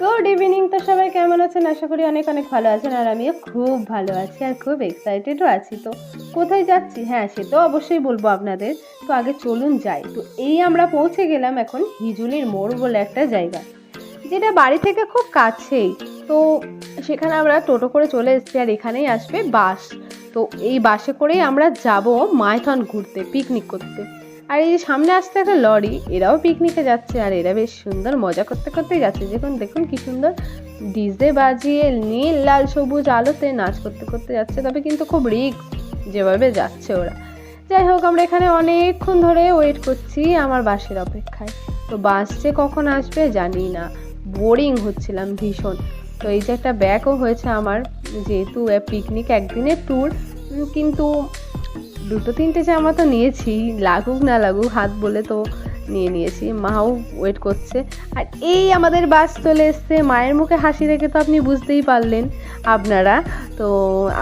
Good evening তো সবাই, কেমন আছেন? আশা করি অনেক অনেক ভালো আছেন আর আমিও খুব ভালো আছি আর খুব এক্সাইটেডও আছি। তো কোথায় যাচ্ছি? হ্যাঁ সে তো অবশ্যই বলব আপনাদের। তো আগে চলুন যাই। তো এই আমরা পৌঁছে গেলাম এখন হিজুলির মোড় বলে একটা জায়গা, যেটা বাড়ি থেকে খুব কাছেই। তো সেখানে আমরা টোটো করে চলে এসেছি আর এখানেই আসবে বাস। তো এই বাসে করেই আমরা যাব মাইথন ঘুরতে পিকনিক করতে। আর এই সামনে আসতে একটা লরি, এরাও পিকনিকে যাচ্ছে আর এরা বেশ সুন্দর মজা করতে করতেই যাচ্ছে। দেখুন দেখুন কি সুন্দর ডিজে বাজিয়ে নীল, লাল, সবুজ আলোতে নাচ করতে করতে যাচ্ছে। তবে কিন্তু খুব রিক্স যেভাবে যাচ্ছে ওরা। যাই হোক, আমরা এখানে অনেকক্ষণ ধরে ওয়েট করছি আমার বাসের অপেক্ষায়। তো বাস যে কখন আসবে জানি না। বোরিং হচ্ছিলাম ভীষণ। তো এই যে একটা ব্যাগও হয়েছে আমার, যেহেতু পিকনিক একদিনের ট্যুর কিন্তু দুটো তিনটে জামা তো নিয়েছি লাগুক না লাগুক হাত বলে তো নিয়ে নিয়েছি। মাও ওয়েট করছে। আর এই আমাদের বাস চলে এসছে। মায়ের মুখে হাসি দেখে তো আপনি বুঝতেই পারলেন আপনারা। তো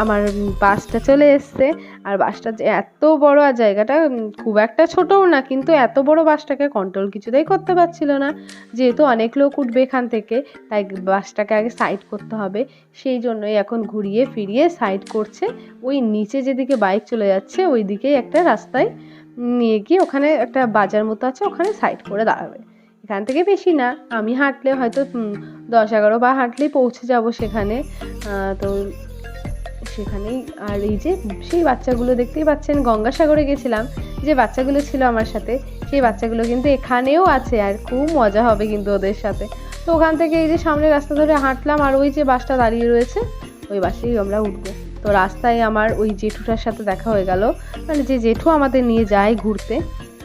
আমার বাসটা চলে এসছে। আর বাসটা যে এত বড়, আর জায়গাটা খুব একটা ছোটও না, কিন্তু এত বড় বাসটাকে কন্ট্রোল কিছুতেই করতে পারছিল না। যেহেতু অনেক লোক উঠবে এখান থেকে, তাই বাসটাকে আগে সাইড করতে হবে। সেই জন্যই এখন ঘুরিয়ে ফিরিয়ে সাইড করছে। ওই নিচে যেদিকে বাইক চলে যাচ্ছে ওই দিকেই একটা রাস্তায় নিয়ে গিয়ে ওখানে একটা বাজার মতো আছে, ওখানে সাইড করে দাঁড়াবে। এখান থেকে বেশি না, আমি হাঁটলে হয়তো দশ এগারো বা হাঁটলেই পৌঁছে যাব সেখানে। তো সেখানেই, আর এই যে সেই বাচ্চাগুলো দেখতেই পাচ্ছেন, গঙ্গাসাগরে গেছিলাম, যে বাচ্চাগুলো ছিল আমার সাথে, সেই বাচ্চাগুলো কিন্তু এখানেও আছে, আর খুব মজা হবে কিন্তু ওদের সাথে। তো ওখান থেকে এই যে সামনে রাস্তা ধরে হাঁটলাম, আর ওই যে বাসটা দাঁড়িয়ে রয়েছে, ওই বাসেই আমরা উঠবো। তো রাস্তায় আমার ওই জেঠুটার সাথে দেখা হয়ে গেল। মানে যে জেঠু আমাদের নিয়ে যায় ঘুরতে,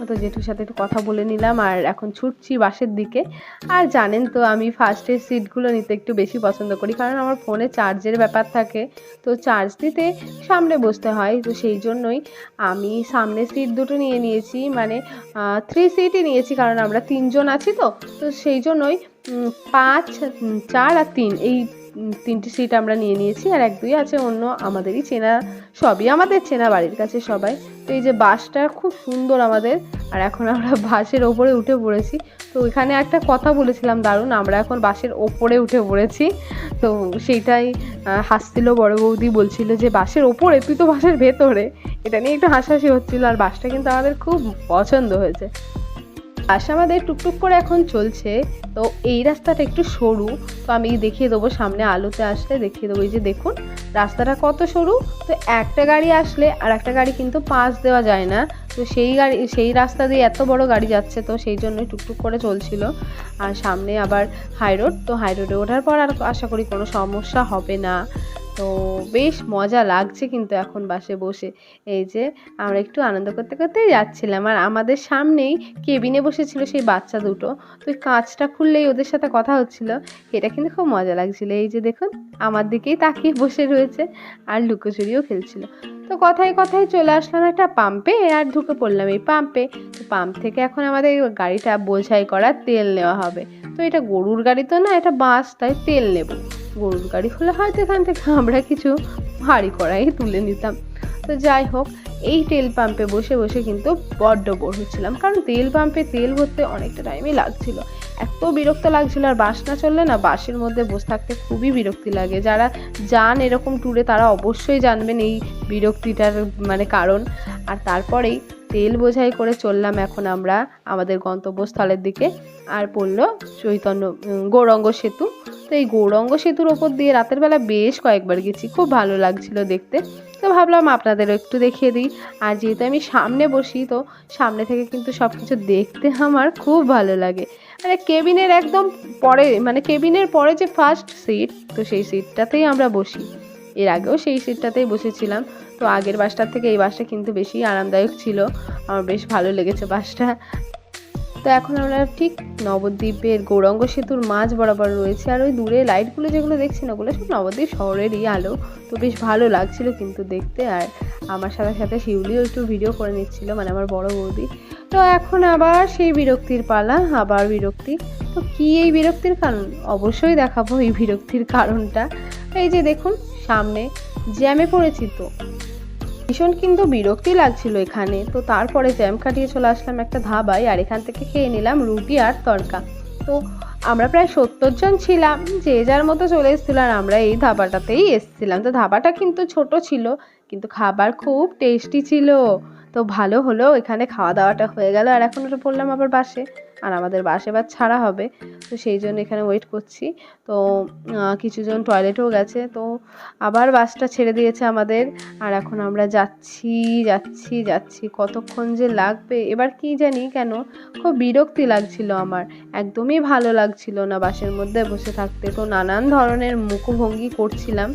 তো জেঠুর সাথে একটু কথা বলে নিলাম আর এখন ছুটছি বাসের দিকে। আর জানেন তো আমি ফার্স্টের সিটগুলো নিতে একটু বেশি পছন্দ করি, কারণ আমার ফোনে চার্জের ব্যাপার থাকে। তো চার্জ দিতে সামনে বসতে হয়, তো সেই জন্যই আমি সামনে সিট দুটো নিয়ে নিয়েছি। মানে থ্রি সিটই নিয়েছি, কারণ আমরা তিনজন আছি তো। তো সেই জন্যই পাঁচ চার আর তিন, এই তিনটি সিট আমরা নিয়ে নিয়েছি আর এক দুই আছে অন্য আমাদেরই চেনা, সবই আমাদের চেনা বাড়ির কাছে সবাই। তো এই যে বাসটা খুব সুন্দর আমাদের, আর এখন আমরা বাসের ওপরে উঠে পড়েছি। তো ওইখানে একটা কথা বলেছিলাম, দারুণ, আমরা এখন বাসের ওপরে উঠে পড়েছি। তো সেইটাই হাসছিল বড় বৌদি, বলছিল যে, বাসের ওপরে, তুই তো বাসের ভেতরে। এটা নিয়ে একটু হাসাহাসি হচ্ছিল, আর বাসটা কিন্তু আমাদের খুব পছন্দ হয়েছে। বাস আমাদের টুকটুক করে এখন চলছে, তো এই রাস্তাটা একটু সরু, তো আমি দেখিয়ে দেবো সামনে আলোতে আসলে দেখিয়ে দেবো। এই যে দেখুন, রাস্তাটা কত সরু, তো একটা গাড়ি আসলে আর একটা গাড়ি কিন্তু পাস দেওয়া যায় না। তো সেই গাড়ি, সেই রাস্তা দিয়ে এত বড় গাড়ি যাচ্ছে, তো সেই জন্যই টুকটুক করে চলছিল। আর সামনে আবার হাই রোড তো হাই রোডে ওঠার পর আর আশা করি কোনো সমস্যা হবে না। তো বেশ মজা লাগছে কিন্তু এখন বাসে বসে। এই যে আমরা একটু আনন্দ করতে করতেই যাচ্ছিলাম। আর আমাদের সামনেই কেবিনে বসেছিল সেই বাচ্চা দুটো। তো কাঁচটা খুললেই ওদের সাথে কথা হচ্ছিল। এটা কিন্তু খুব মজা লাগছিল। এই যে দেখুন, আমার দিকেই তাকিয়ে বসে রয়েছে আর লুকোচুরিও খেলছিল। তো কথায় কথায় চলে আসলাম একটা পাম্পে আর ঢুকে পড়লাম এই পাম্পে তো পাম্প থেকে এখন আমাদের গাড়িটা বোঝাই করা তেল নেওয়া হবে। তো এটা গরুর গাড়ি তো না, এটা বাস, তাই তেল নেব। গরুর গাড়ি হলে হয়তো এখান থেকে আমরা কিছু ভারী করাই তুলে নিতাম। তো যাই হোক, এই তেল পাম্পে বসে বসে কিন্তু বড্ড বোর হচ্ছিলাম। কারণ তেল পাম্পে তেল ভরতে অনেকটা টাইমই লাগছিল। এত বিরক্ত লাগছিল, আর বাস না চললে না বাসের মধ্যে বসে থাকতে খুবই বিরক্তি লাগে। যারা যান এরকম ট্যুরে তারা অবশ্যই জানবেন এই বিরক্তিটার মানে কারণ। আর তারপরেই তেল বোঝাই করে চললাম এখন আমরা আমাদের গন্তব্যস্থলের দিকে। আর পড়ল চৈতন্য গৌরঙ্গ সেতু। তো এই গৌরঙ্গ সেতুর ওপর দিয়ে রাতের বেলা বেশ কয়েকবার গেছি, খুব ভালো লাগছিল দেখতে। তো ভাবলাম আপনাদেরও একটু দেখিয়ে দিই। আর যেহেতু আমি সামনে বসি, তো সামনে থেকে কিন্তু সব কিছু দেখতে আমার খুব ভালো লাগে। মানে কেবিনের একদম পরে মানে কেবিনের পরে যে ফার্স্ট সিট তো সেই সিটটাতেই আমরা বসি। এর আগেও সেই সিটটাতেই বসেছিলাম। তো আগের বাসটার থেকে এই বাসটা কিন্তু বেশি আরামদায়ক ছিল। আমার বেশ ভালো লেগেছে বাসটা। তো এখন আমরা ঠিক নবদ্বীপের গৌরাঙ্গ সেতুর মাঝ বরাবর রয়েছে। আর ওই দূরে লাইটগুলো যেগুলো দেখছি না, ওগুলো সব নবদ্বীপ শহরেরই আলো। তো বেশ ভালো লাগছিল কিন্তু দেখতে। আর আমার সাথে সাথে শিউলিও একটু ভিডিও করে নিচ্ছিল মানে আমার বড় বৌদি। তো এখন আবার সেই বিরক্তির পালা, আবার বিরক্তি। তো কী এই বিরক্তির কারণ? অবশ্যই দেখাবো এই বিরক্তির কারণটা। এই যে দেখুন সামনে জ্যামে পড়েছি তো। ভীষণ কিন্তু বিরক্তি লাগছিল এখানে। তো তারপরে জ্যাম কাটিয়ে চলে আসলাম একটা ধাবায় আর এখান থেকে খেয়ে নিলাম রুটি আর তরকা। তো আমরা প্রায় সত্তর জন ছিলাম। যে যার মতো চলে এসেছিল আর আমরা এই ধাবাটাতেই এসেছিলাম। তো ধাবাটা কিন্তু ছোট ছিল, কিন্তু খাবার খুব টেস্টি ছিল। তো ভালো হলো, এখানে খাওয়া দাওয়াটা হয়ে গেল। আর এখন ওটা পড়লাম আবার বাসে। আর আমাদের বাস এবার ছাড়া হবে। তো সেই জন্য এখানে ওয়েট করছি। তো কিছুজন টয়লেটেও গেছে। তো আবার বাসটা ছেড়ে দিয়েছে আমাদের। আর এখন আমরা যাচ্ছি যাচ্ছি যাচ্ছি। কতক্ষণ যে লাগবে, এবার কি জানি কেন? খুব বিরক্তি লাগছিল আমার। একদমই ভালো লাগছিল না বাসের মধ্যে বসে থাকতে। তো নানান ধরনের মুখভঙ্গি করছিলাম।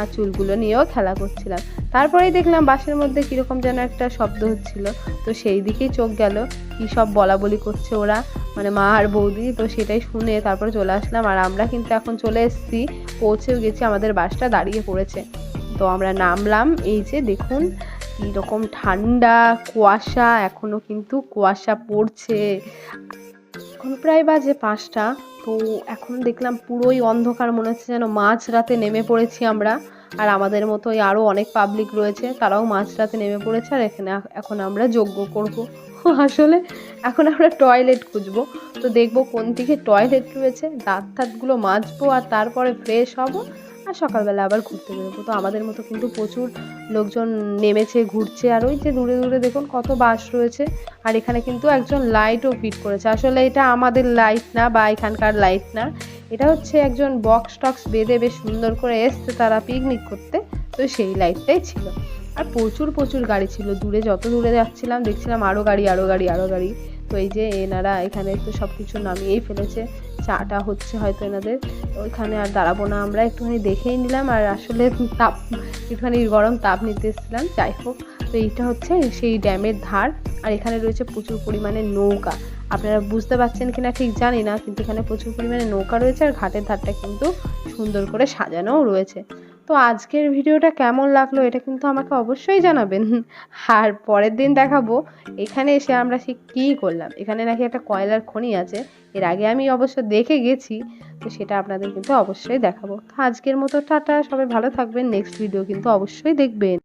আর চুলগুলো নিয়েও খেলা করছিলাম। তারপরেই দেখলাম বাসের মধ্যে কীরকম যেন একটা শব্দ হচ্ছিল। তো সেই দিকেই চোখ গেল, কী সব বলা বলি করছে ওরা। মানে মা আর বৌদি, তো সেটাই শুনে তারপরে চলে আসলাম। আর আমরা কিন্তু এখন চলে এসেছি, পৌঁছেও গেছি, আমাদের বাসটা দাঁড়িয়ে পড়েছে। তো আমরা নামলাম, এই যে দেখুন, কীরকম ঠান্ডা কুয়াশা এখনও কিন্তু কুয়াশা পড়ছে। এখন প্রায় বাজে পাঁচটা, তো এখন দেখলাম পুরোই অন্ধকার, মনে হচ্ছে যেন মাঝ রাতে নেমে পড়েছি আমরা। আর আমাদের মতোই আরও অনেক পাবলিক রয়েছে, তারাও মাছ রাতে নেমে পড়েছে, আর এখানে এখন আমরা যজ্ঞ করব। আসলে এখন আমরা টয়লেট খুঁজবো। তো দেখব কোন দিকে টয়লেট রয়েছে দাঁত টাতগুলো মাজবো আর তারপরে ফ্রেশ হব। আর সকালবেলা আবার ঘুরতে বেরোবো। তো আমাদের মতো কিন্তু প্রচুর লোকজন নেমেছে, ঘুরছে। আর ওই যে দূরে দূরে দেখুন কত বাস রয়েছে। আর এখানে কিন্তু একজন লাইটও ফিট করেছে। আসলে এটা আমাদের লাইট না বা এখানকার লাইট না। এটা হচ্ছে একজন বক্স টক্স বেঁধে বেশ সুন্দর করে এসছে তারা পিকনিক করতে। তো সেই লাইটটাই ছিল। আর প্রচুর প্রচুর গাড়ি ছিল। দূরে যত দূরে যাচ্ছিলাম দেখছিলাম আরও গাড়ি আরও গাড়ি আরও গাড়ি। তো এই যে এনারা এখানে তো সব কিছু নামিয়েই ফেলেছে। চাটা হচ্ছে হয়তো এনাদের। ওইখানে আর দাঁড়াবো না, আমরা একটুখানি দেখেই নিলাম আর আসলে তাপ, একটুখানি গরম তাপ নিতে এসেছিলাম, যাই হোক। তো এইটা হচ্ছে সেই ড্যামের ধার আর এখানে রয়েছে প্রচুর পরিমাণে নৌকা। আপনারা বুঝতে পারছেন কিনা ঠিক জানি না, কিন্তু এখানে প্রচুর পরিমাণে নৌকা রয়েছে আর ঘাটের ধারটা কিন্তু সুন্দর করে সাজানোও রয়েছে। তো আজকের ভিডিওটা কেমন লাগল এটা কিন্তু আমাকে অবশ্যই জানাবেন। আর পরের দিন দেখাবো এখানে এসে আমরা সে কী করলাম। এখানে নাকি একটা কয়লার খনি আছে, এর আগে আমি অবশ্য দেখে গেছি, তো সেটা আপনাদের কিন্তু অবশ্যই দেখাবো। তো আজকের মতো টাটা, সবাই ভালো থাকবেন নেক্সট ভিডিও কিন্তু অবশ্যই দেখবেন।